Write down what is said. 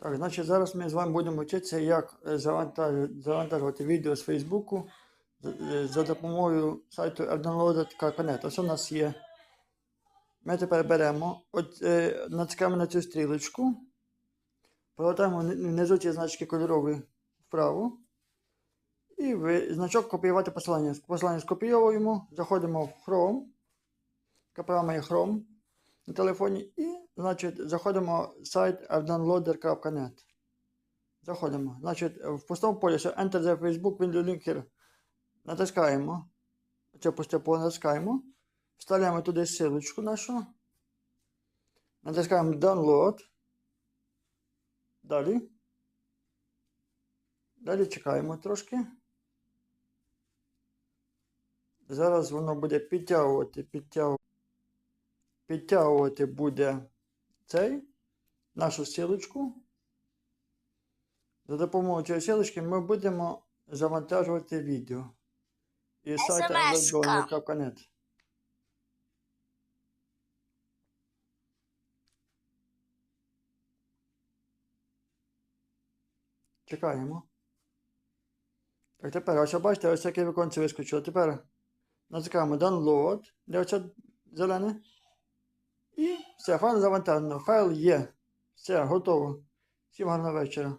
Так, значить, зараз ми з вами будемо вчитися, як е, завантажувати, відео з Фейсбуку за- е, допомогою сайту downloaded.net. Ось у нас є. Ми тепер беремо, от, е, натискаємо на цю стрілочку, повертаємо вни- внизу ці значки кольорові вправо. І ви, значок копіювати посилання. Посилання скопійовуємо, заходимо в Chrome. Така програма є Chrome на телефоні. І, значить, заходимо в сайт downloader.net. Заходимо. Значить, в пустому полі, що Enter the Facebook Window Link here. Натискаємо. Це пусте поле натискаємо. Вставляємо туди ссылочку нашу. Натискаємо Download. Далі. Далі чекаємо трошки. Зараз воно буде підтягувати, підтягувати. Підтягувати буде цей, нашу силочку. За допомогою цієї силочки ми будемо завантажувати відео. І сайт SMS-ка. Чекаємо. Так, тепер, ось бачите, ось таке віконце вискочило. Тепер натискаємо Download, де оце зелене. І все, файл завантажено. Файл є. Все, готово. Всім гарного вечора.